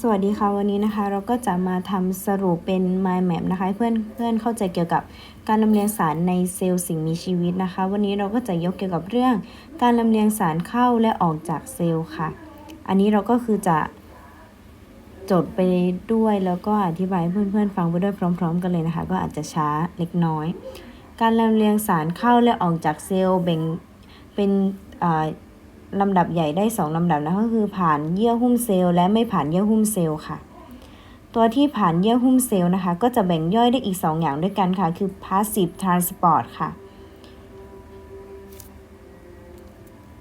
สวัสดีค่ะวันนี้นะคะ เราก็จะมาทำสรุปเป็น mind map นะคะเพื่อนเพื่อนเข้าใจเกี่ยวกับการลำเลียงสารในเซลล์สิ่งมีชีวิตนะคะ วันนี้เราก็จะยกเกี่ยวกับเรื่อง การลำเลียงสารเข้าและออกจากเซลล์ค่ะ อันนี้เราก็คือจะจดไปด้วยแล้วก็อธิบายให้เพื่อนๆฟังไปด้วยพร้อม ๆ กันเลยนะคะ ก็อาจจะช้าเล็กน้อย การลำเลียงสารเข้าและออกจากเซลล์แบ่งเป็นอ่า ลำดับใหญ่ได้ 2ลำดับนะก็คือผ่านเยื่อหุ้มเซลล์และไม่ผ่านเยื่อหุ้มเซลล์ค่ะ ตัวที่ผ่านเยื่อหุ้มเซลล์นะคะ ก็จะแบ่งย่อยได้อีก 2 อย่างด้วยกันค่ะ คือ passive transport ค่ะ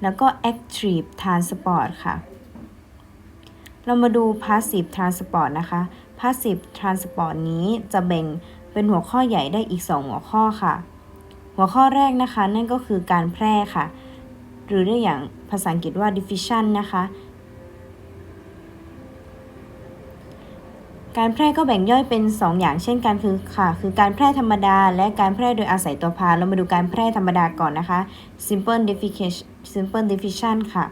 แล้วก็ active transport ค่ะ เรามาดู passive transport นะคะ passive transport นี้จะแบ่งเป็นหัวข้อใหญ่ได้อีก 2 หัวข้อค่ะ หัวข้อแรกนะคะนั่นก็คือการแพร่ค่ะ หรือเรียกอย่างภาษาอังกฤษว่า diffusion นะคะ การแพร่ก็แบ่งย่อยเป็น 2 อย่างเช่นกันคือค่ะ คือการแพร่ธรรมดา และการแพร่โดยอาศัยตัวพา เรามาดูการแพร่ธรรมดาก่อนนะคะ simple diffusion simple diffusion ค่ะ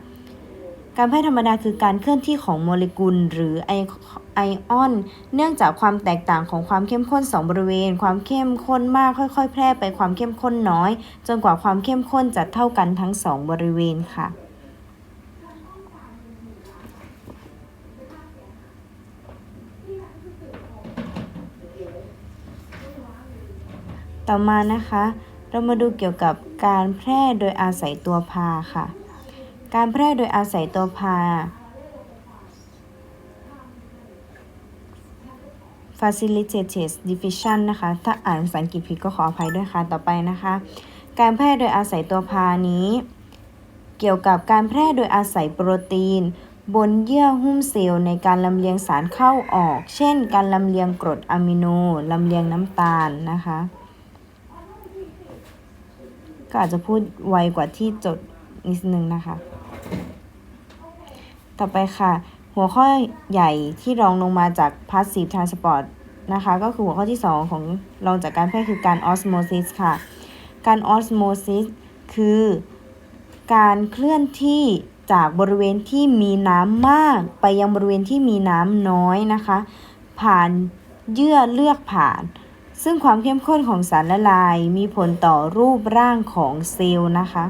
การแพร่ธรรมดาคือการเคลื่อนที่ของโมเลกุล หรือไอไอออน เนื่องจากความแตกต่างของความเข้มข้น 2 บริเวณ ความเข้มข้นมากค่อย ๆ แพร่ไปความเข้มข้นน้อย จนกว่าความเข้มข้นจะเท่ากันทั้ง 2 บริเวณค่ะ ต่อมานะคะ เรามาดูเกี่ยวกับการแพร่โดยอาศัยตัวพาค่ะ การแพร่โดยอาศัยตัวพา facilitated diffusion นะคะ ถ้าอ่านภาษาอังกฤษผิดก็ขออภัยด้วยค่ะ ต่อไปนะคะ การแพร่โดยอาศัยตัวพานี้ เกี่ยวกับการแพร่โดยอาศัยโปรตีน บนเยื่อหุ้มเซลล์ในการลำเลียงสารเข้าออก เช่น การลำเลียงกรดอะมิโน ลำเลียงน้ำตาลนะคะ ก็อาจจะพูดไวกว่าที่จดนิดนึงนะคะ ต่อไปค่ะ หัวข้อใหญ่ที่รองลงมาจาก passive transport นะคะ ก็คือหัวข้อที่ 2 ของรองจากการแพร่คือการ osmosis ค่ะ การ osmosis คือการเคลื่อนที่จากบริเวณที่มีน้ำมาก ไปยังบริเวณที่มีน้ำน้อยนะคะ ผ่านเยื่อเลือกผ่าน ซึ่งความเข้มข้นของสารละลายมีผลต่อรูปร่างของเซลล์นะคะ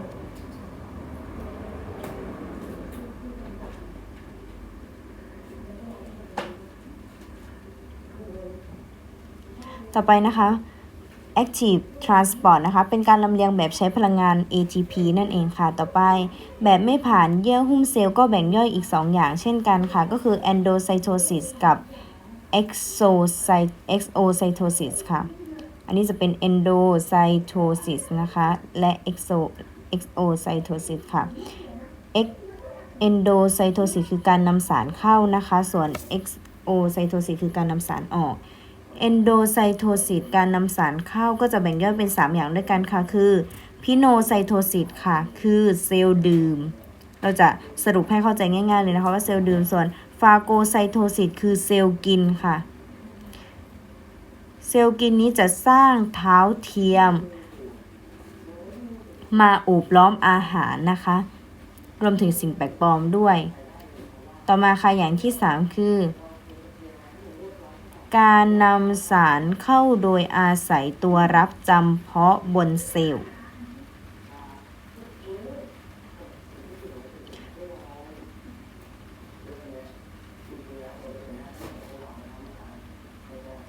ต่อไปนะคะ active transport นะคะ เป็นการลำเลียงแบบใช้พลังงาน ATP นั่นเองค่ะ ต่อไป แบบไม่ผ่านเยื่อหุ้มเซลล์ก็แบ่งย่อยอีก 2 อย่างเช่นกันค่ะ ก็คือ endocytosis กับ exocytosis ค่ะ อันนี้จะเป็น endocytosis นะคะ และ exo exocytosis ค่ะ Ex endocytosis คือการนำสารเข้านะคะ ส่วน exocytosis คือการนำสารออก endocytosis การนำสารเข้าก็จะแบ่งย่อยเป็น 3 อย่างด้วยกันค่ะ คือ pinocytosis ค่ะ คือเซลล์ดื่ม เราจะสรุปให้เข้าใจง่ายๆเลยนะคะว่าเซลล์ดื่มส่วน phagocytosis คือเซลล์กินค่ะ เซลล์กินนี้จะสร้างเท้าเทียม มาโอบล้อมอาหารนะคะ รวมถึงสิ่งแปลกปลอมด้วย ต่อมาค่ะอย่างที่ 3 คือ การนำสารเข้าโดยอาศัยตัวรับจำเพาะบนเซลล์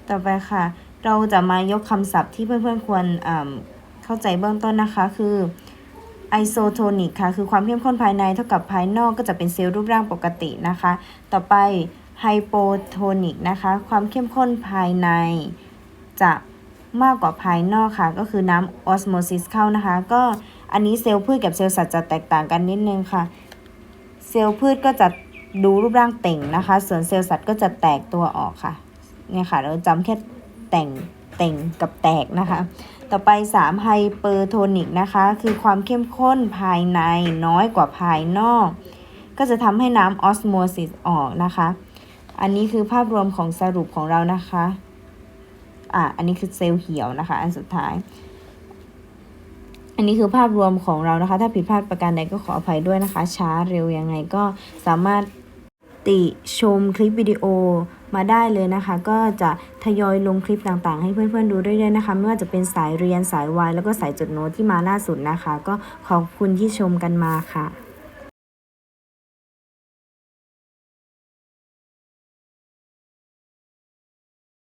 ต่อไปค่ะ เราจะมายกคำศัพท์ที่เพื่อนๆควรเข้าใจเบื้องต้นนะคะคือไอโซโทนิกค่ะ คือความเข้มข้นภายในเท่ากับภายนอกก็จะเป็นเซลล์รูปร่างปกตินะคะ ต่อไป ไฮโปโทนิกนะคะ ความเข้มข้นภายในจะมากกว่าภายนอกค่ะ ก็คือน้ำออสโมซิสเข้านะคะ ก็อันนี้เซลล์พืชกับเซลล์สัตว์จะแตกต่างกันนิดนึงค่ะ เซลล์พืชก็จะดูรูปร่างเต่งนะคะ ส่วนเซลล์สัตว์ก็จะแตกตัวออกค่ะเนี่ยค่ะ เราจำแค่แต่งเต่งกับแตกนะคะ ต่อไป3ไฮเปอร์โทนิกนะคะ คือความเข้มข้นภายในน้อยกว่าภายนอก ก็จะทำให้น้ำออสโมซิสออกนะคะ อันนี้คือภาพรวมของสรุปของเรานะคะ อะ อันนี้คือเซลล์เหี่ยวนะคะ อันสุดท้าย อันนี้คือภาพรวมของเรานะคะ ถ้าผิดพลาดประการใดก็ขออภัยด้วยนะคะ ช้าเร็วยังไงก็สามารถติชมคลิปวิดีโอมาได้เลยนะคะ ก็จะทยอยลงคลิปต่างๆ ให้เพื่อนๆดูเรื่อยๆนะคะ ไม่ว่าจะเป็นสายเรียนสายวายแล้วก็สายจดโน้ตที่มาล่าสุดนะคะ ก็ขอบคุณที่ชมกันมาค่ะ